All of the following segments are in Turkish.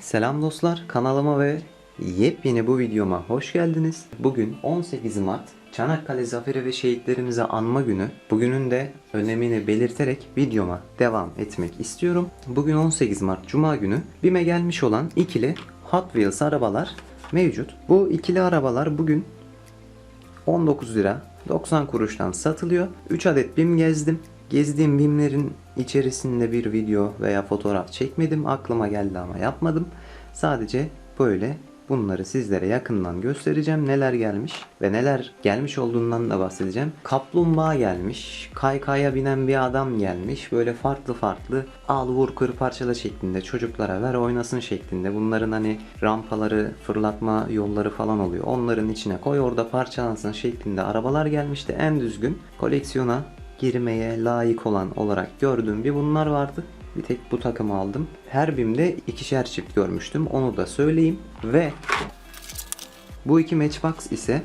Selam dostlar, kanalıma ve yepyeni bu videoma hoş geldiniz. Bugün 18 Mart Çanakkale Zaferi ve Şehitlerimizi anma günü. Bugünün de önemini belirterek videoma devam etmek istiyorum. Bugün 18 Mart Cuma günü BİM'e gelmiş olan ikili Hot Wheels arabalar mevcut. Bu ikili arabalar bugün 19 lira 90 kuruştan satılıyor. 3 adet BİM gezdim. Gezdiğim BİM'lerin içerisinde bir video veya fotoğraf çekmedim. Aklıma geldi ama yapmadım. Sadece böyle bunları sizlere yakından göstereceğim. Neler gelmiş ve neler gelmiş olduğundan da bahsedeceğim. Kaplumbağa gelmiş. Kaykaya binen bir adam gelmiş. Böyle farklı farklı al vur kır parçala şeklinde çocuklara ver oynasın şeklinde. Bunların hani rampaları, fırlatma yolları falan oluyor. Onların içine koy orada parçalansın şeklinde arabalar gelmişti. En düzgün koleksiyona girmeye layık olan olarak gördüğüm bir bunlar vardı. Bir tek bu takımı aldım. Her BİM'de ikişer çift görmüştüm. Onu da söyleyeyim. Ve bu iki Matchbox ise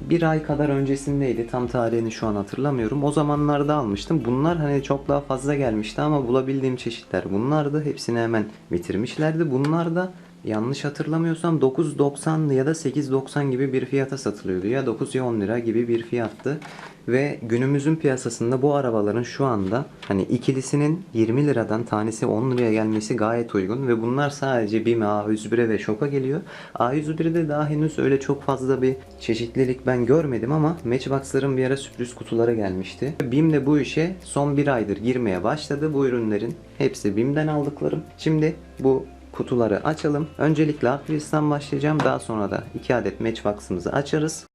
bir ay kadar öncesindeydi. Tam tarihini şu an hatırlamıyorum. O zamanlarda almıştım. Bunlar hani çok daha fazla gelmişti ama bulabildiğim çeşitler bunlardı. Hepsini hemen bitirmişlerdi. Bunlar da yanlış hatırlamıyorsam 9.90 ya da 8.90 gibi bir fiyata satılıyordu. Ya 9 ya 10 lira gibi bir fiyattı. Ve günümüzün piyasasında bu arabaların şu anda hani ikilisinin 20 liradan tanesi 10 liraya gelmesi gayet uygun ve bunlar sadece BİM A101'e ve Şok'a geliyor. A101'de daha henüz öyle çok fazla bir çeşitlilik ben görmedim ama Matchbox'ların bir ara sürpriz kutuları gelmişti. BİM de bu işe son bir aydır girmeye başladı. Bu ürünlerin hepsi BİM'den aldıklarım. Şimdi bu kutuları açalım. Öncelikle Wheels'tan başlayacağım. Daha sonra da 2 adet Matchbox'ımızı açarız.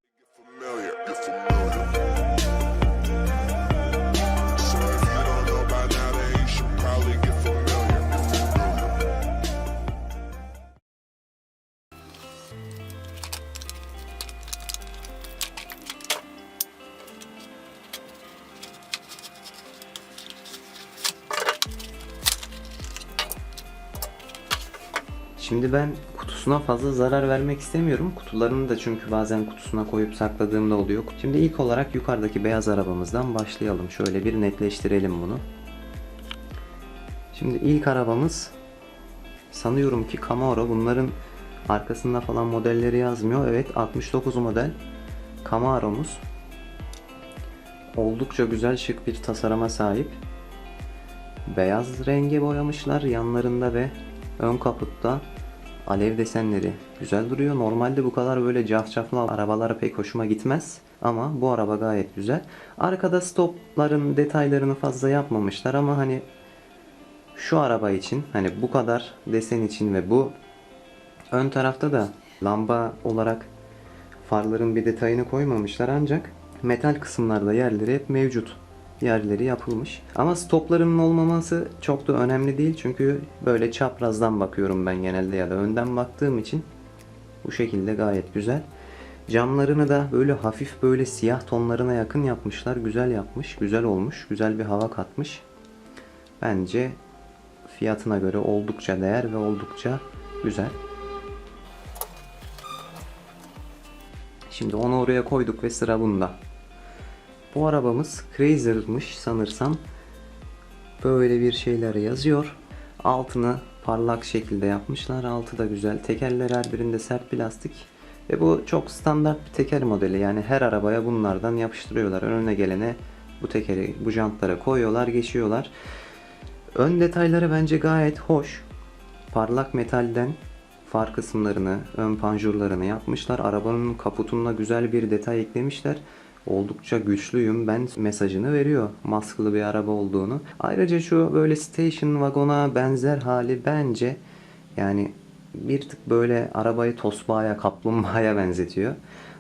Şimdi ben kutusuna fazla zarar vermek istemiyorum. Kutularını da çünkü bazen kutusuna koyup sakladığımda oluyor. Şimdi ilk olarak yukarıdaki beyaz arabamızdan başlayalım. Şöyle bir netleştirelim bunu. Şimdi ilk arabamız sanıyorum ki Camaro. Bunların arkasında falan modelleri yazmıyor. Evet 69 model Camaro'muz. Oldukça güzel şık bir tasarıma sahip. Beyaz renge boyamışlar yanlarında ve ön kaputta alev desenleri güzel duruyor. Normalde bu kadar böyle cafcaflı arabalara pek hoşuma gitmez. Ama bu araba gayet güzel. Arkada stopların detaylarını fazla yapmamışlar ama hani şu araba için hani bu kadar desen için ve bu ön tarafta da lamba olarak farların bir detayını koymamışlar ancak metal kısımlarda yerleri hep mevcut. Yerleri yapılmış. Ama stoplarının olmaması çok da önemli değil çünkü böyle çaprazdan bakıyorum ben genelde ya da önden baktığım için bu şekilde gayet güzel. Camlarını da böyle hafif böyle siyah tonlarına yakın yapmışlar. Güzel yapmış, güzel olmuş, güzel bir hava katmış. Bence fiyatına göre oldukça değer ve oldukça güzel. Şimdi onu oraya koyduk ve sıra bunda. Bu arabamız Crazer'mış sanırsam. Böyle bir şeyler yazıyor. Altını parlak şekilde yapmışlar. Altı da güzel. Tekerler her birinde sert plastik. Ve bu çok standart bir teker modeli. Yani her arabaya bunlardan yapıştırıyorlar. Önüne gelene bu tekeri, bu jantlara koyuyorlar, geçiyorlar. Ön detayları bence gayet hoş. Parlak metalden far kısımlarını, ön panjurlarını yapmışlar. Arabanın kaputunda güzel bir detay eklemişler. Oldukça güçlüyüm ben mesajını veriyor maskılı bir araba olduğunu. Ayrıca şu böyle station wagona benzer hali bence yani bir tık böyle arabayı tosbağaya, kaplumbağaya benzetiyor.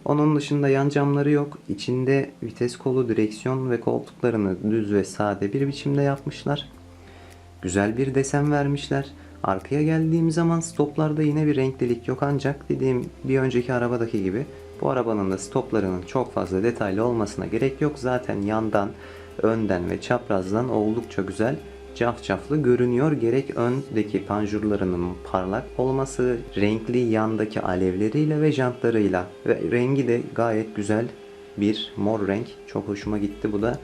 Onun dışında yan camları yok. İçinde vites kolu, direksiyon ve koltuklarını düz ve sade bir biçimde yapmışlar. Güzel bir desen vermişler. Arkaya geldiğim zaman stoplarda yine bir renklilik yok ancak dediğim bir önceki arabadaki gibi bu arabanın da stoplarının çok fazla detaylı olmasına gerek yok. Zaten yandan, önden ve çaprazdan oldukça güzel cafcaflı görünüyor. Gerek öndeki panjurlarının parlak olması, renkli yandaki alevleriyle ve jantlarıyla ve rengi de gayet güzel bir mor renk. Çok hoşuma gitti. Bu da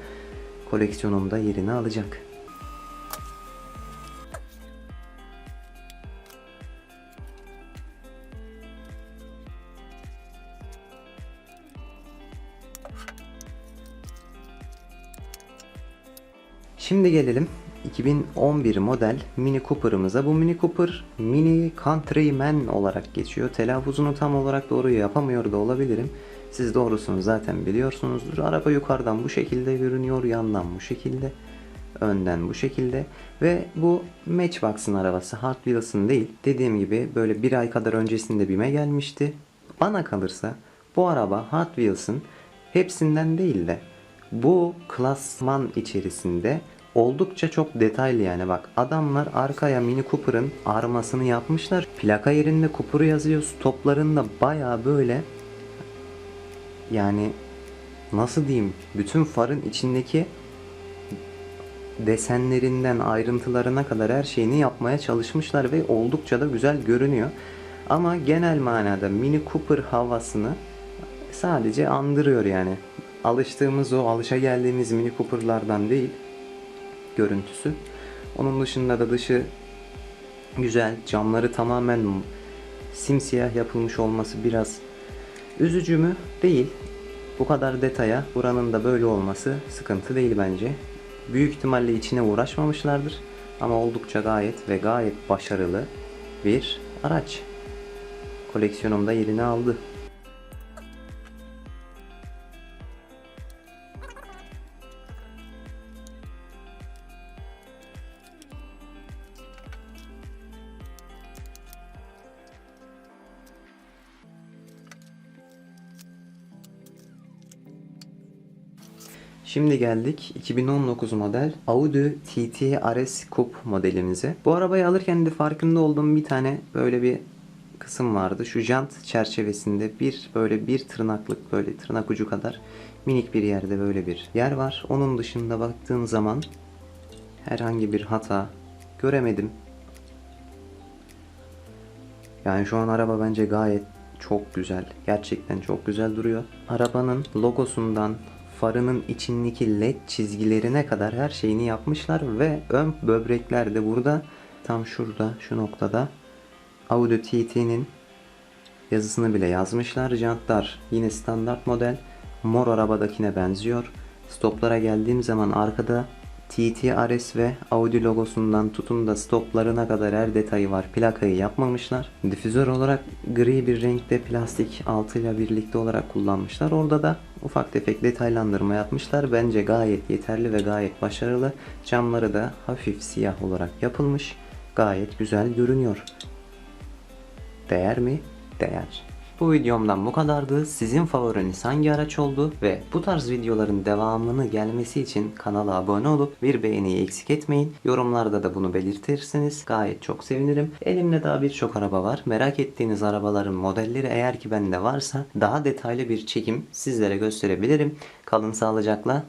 koleksiyonumda yerini alacak. Şimdi gelelim 2011 model Mini Cooper'ımıza. Bu Mini Cooper Mini Countryman olarak geçiyor. Telaffuzunu tam olarak doğru yapamıyor da olabilirim. Siz doğrusunu zaten biliyorsunuzdur. Araba yukarıdan bu şekilde görünüyor, yandan bu şekilde, önden bu şekilde ve bu Matchbox'ın arabası, Hot Wheels'ın değil. Dediğim gibi böyle bir ay kadar öncesinde BİM'e gelmişti. Bana kalırsa bu araba Hot Wheels'ın hepsinden değil de bu klasman içerisinde oldukça çok detaylı yani bak adamlar arkaya Mini Cooper'ın armasını yapmışlar. Plaka yerinde Cooper yazıyor. Stoplarında baya böyle yani nasıl diyeyim bütün farın içindeki desenlerinden ayrıntılarına kadar her şeyini yapmaya çalışmışlar ve oldukça da güzel görünüyor. Ama genel manada Mini Cooper havasını sadece andırıyor yani. Alıştığımız o alışa geldiğimiz Mini Cooper'lardan değil görüntüsü. Onun dışında da dışı güzel. Camları tamamen simsiyah yapılmış olması biraz üzücü mü? Değil. Bu kadar detaya buranın da böyle olması sıkıntı değil bence. Büyük ihtimalle içine uğraşmamışlardır. Ama oldukça gayet ve gayet başarılı bir araç. Koleksiyonumda yerini aldı. Şimdi geldik 2019 model Audi TT RS Coupe modelimize. Bu arabayı alırken de farkında olduğum bir tane böyle bir kısım vardı. Şu jant çerçevesinde bir böyle bir tırnaklık böyle tırnak ucu kadar minik bir yerde böyle bir yer var. Onun dışında baktığım zaman herhangi bir hata göremedim. Yani şu an araba bence gayet çok güzel. Gerçekten çok güzel duruyor. Arabanın logosundan farının içindeki led çizgilerine kadar her şeyini yapmışlar ve ön böbrekler de burada tam şurada şu noktada Audi TT'nin yazısını bile yazmışlar. Jantlar yine standart model. Mor arabadakine benziyor. Stoplara geldiğim zaman arkada TT RS ve Audi logosundan tutun da stoplarına kadar her detayı var. Plakayı yapmamışlar. Difüzör olarak gri bir renkte plastik altıyla birlikte olarak kullanmışlar. Orada da ufak tefek detaylandırma yapmışlar. Bence gayet yeterli ve gayet başarılı. Camları da hafif siyah olarak yapılmış. Gayet güzel görünüyor. Değer mi? Değer. Bu videomdan bu kadardı. Sizin favoriniz hangi araç oldu ve bu tarz videoların devamını gelmesi için kanala abone olup bir beğeniyi eksik etmeyin. Yorumlarda da bunu belirtirseniz gayet çok sevinirim. Elimde daha birçok araba var. Merak ettiğiniz arabaların modelleri eğer ki bende varsa daha detaylı bir çekim sizlere gösterebilirim. Kalın sağlıcakla.